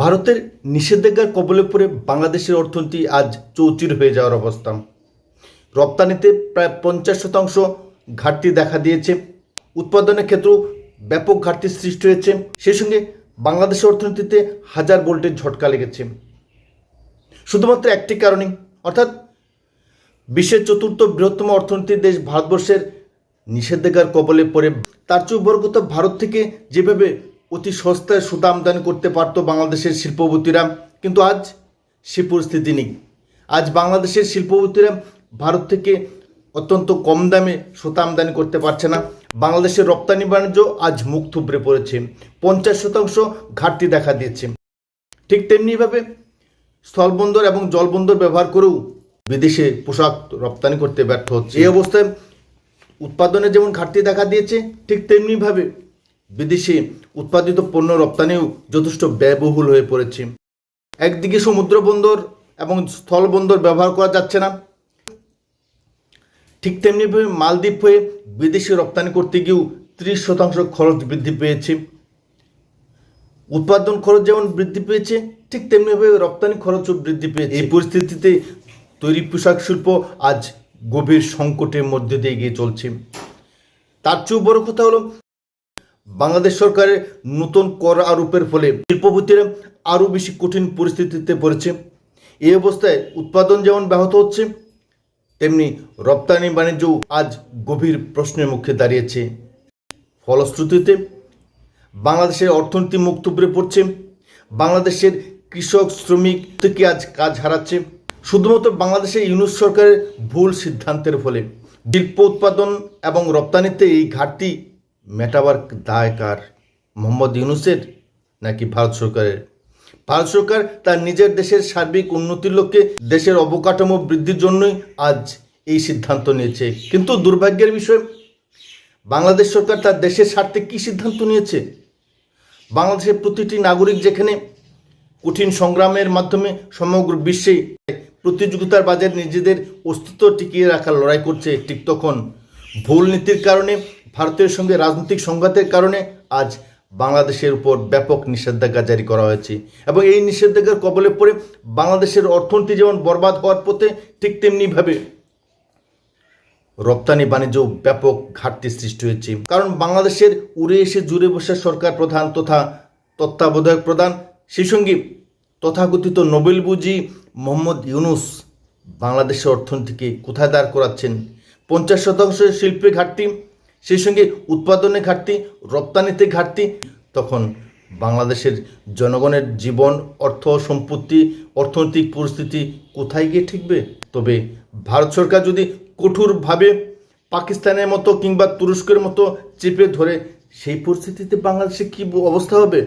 ভারতের নিষেধাজ্ঞার কবলে পড়ে বাংলাদেশের অর্থনীতি আজ চৌচির হয়ে যাওয়ার অবস্থা। রপ্তানিতে প্রায় পঞ্চাশ শতাংশ ঘাটতি দেখা দিয়েছে। উৎপাদনের ক্ষেত্রেও ব্যাপক ঘাটতি সৃষ্টি হয়েছে। সেই সঙ্গে বাংলাদেশের অর্থনীতিতে হাজার ভোল্টের ঝটকা লেগেছে। শুধুমাত্র একটি কারণে অর্থাৎ বিশ্বের চতুর্থ বৃহত্তম অর্থনীতির দেশ ভারতবর্ষের নিষেধাজ্ঞার কবলে পড়ে। তার চেয়েও বড় কথা ভারত থেকে যেভাবে অতি সস্তায় সুতা আমদানি করতে পারত বাংলাদেশের শিল্পপতিরা। কিন্তু আজ সে পরিস্থিতি নেই। আজ বাংলাদেশের শিল্পপতিরা ভারত থেকে অত্যন্ত কম দামে সুতা আমদানি করতে পারছে না। বাংলাদেশের রপ্তানি বাণিজ্য আজ মুখ থুবড়ে পড়েছে। পঞ্চাশ শতাংশ ঘাটতি দেখা দিয়েছে। ঠিক তেমনিভাবে স্থলবন্দর এবং জলবন্দর ব্যবহার করেও বিদেশে পোশাক রপ্তানি করতে ব্যর্থ হচ্ছে। এই অবস্থায় উৎপাদনে যেমন ঘাটতি দেখা দিয়েছে, ঠিক তেমনিভাবে বিদেশে উৎপাদিত পণ্য রপ্তানিও যথেষ্ট ব্যয়বহুল হয়ে পড়েছে। একদিকে সমুদ্র বন্দর এবং স্থলবন্দর ব্যবহার করা যাচ্ছে না। ঠিক তেমনিভাবে মালদ্বীপ হয়ে বিদেশে রপ্তানি করতে গিয়েও ত্রিশ শতাংশ খরচ বৃদ্ধি পেয়েছে। উৎপাদন খরচ যেমন বৃদ্ধি পেয়েছে, ঠিক তেমনিভাবে রপ্তানি খরচও বৃদ্ধি পেয়েছে। এই পরিস্থিতিতে তৈরি পোশাক শিল্প আজ গভীর সংকটের মধ্যে দিয়ে গিয়ে চলছে। তার চেয়েও বড় কথা হলো বাংলাদেশ সরকারের নতুন কর আরোপের ফলে শিল্পপতিরা আরও বেশি কঠিন পরিস্থিতিতে পড়েছে। এই অবস্থায় উৎপাদন যেমন ব্যাহত হচ্ছে, তেমনি রপ্তানি বাণিজ্যও আজ গভীর প্রশ্নের মুখে দাঁড়িয়েছে। ফলশ্রুতিতে, বাংলাদেশের অর্থনীতি মুখ থুবড়ে পড়ছে। বাংলাদেশের কৃষক, শ্রমিক থেকে আজ কাজ হারাচ্ছে। শুধুমাত্র বাংলাদেশের ইউনুস সরকারের ভুল সিদ্ধান্তের ফলে শিল্প উৎপাদন এবং রপ্তানিতে এই ঘাটতি মেটাবার দায় কার মোহাম্মদ ইউনুসের নাকি ভারত সরকারের? ভারত সরকার তার নিজের দেশের সার্বিক উন্নতির লক্ষ্যে দেশের অবকাঠামো বৃদ্ধির জন্যই আজ এই সিদ্ধান্ত নিয়েছে। কিন্তু দুর্ভাগ্যের বিষয়, বাংলাদেশ সরকার তার দেশের স্বার্থে কী সিদ্ধান্ত নিয়েছে? বাংলাদেশের প্রতিটি নাগরিক যেখানে কঠিন সংগ্রামের মাধ্যমে সমগ্র বিশ্বে প্রতিযোগিতার বাজারে নিজেদের অস্তিত্ব টিকিয়ে রাখার লড়াই করছে ঠিক তখন। ভুল নীতির কারণে ভারতের সঙ্গে রাজনৈতিক সংঘাতের কারণে আজ বাংলাদেশের উপর ব্যাপক নিষেধাজ্ঞা জারি করা হয়েছে। এবং এই নিষেধাজ্ঞার কবলে পড়ে বাংলাদেশের অর্থনীতি যেমন বরবাদ হওয়ার পথে ঠিক তেমনিভাবে রপ্তানি বাণিজ্য ব্যাপক ঘাটতি সৃষ্টি হয়েছে। কারণ বাংলাদেশের উড়ে এসে জুড়ে বসে সরকার প্রধান তথা তত্ত্বাবধায়ক প্রধান, সেই সঙ্গে তথাকথিত নোবেল বুঝি মোহাম্মদ ইউনুস বাংলাদেশের অর্থনীতিকে কোথায় দাঁড় করাচ্ছেন? পঞ্চাশ শতাংশ শিল্পে ঘাটতি সেই সঙ্গে উৎপাদনে ঘাটতি, রপ্তানিতে ঘাটতি, তখন বাংলাদেশের জনগণের জীবন, অর্থ সম্পত্তি, অর্থনৈতিক পরিস্থিতি কোথায় গিয়ে ঠিকবে? তবে ভারত সরকার যদি কঠোরভাবে পাকিস্তানের মতো কিংবা তুরস্কের মতো চেপে ধরে, সেই পরিস্থিতিতে বাংলাদেশে কী অবস্থা হবে?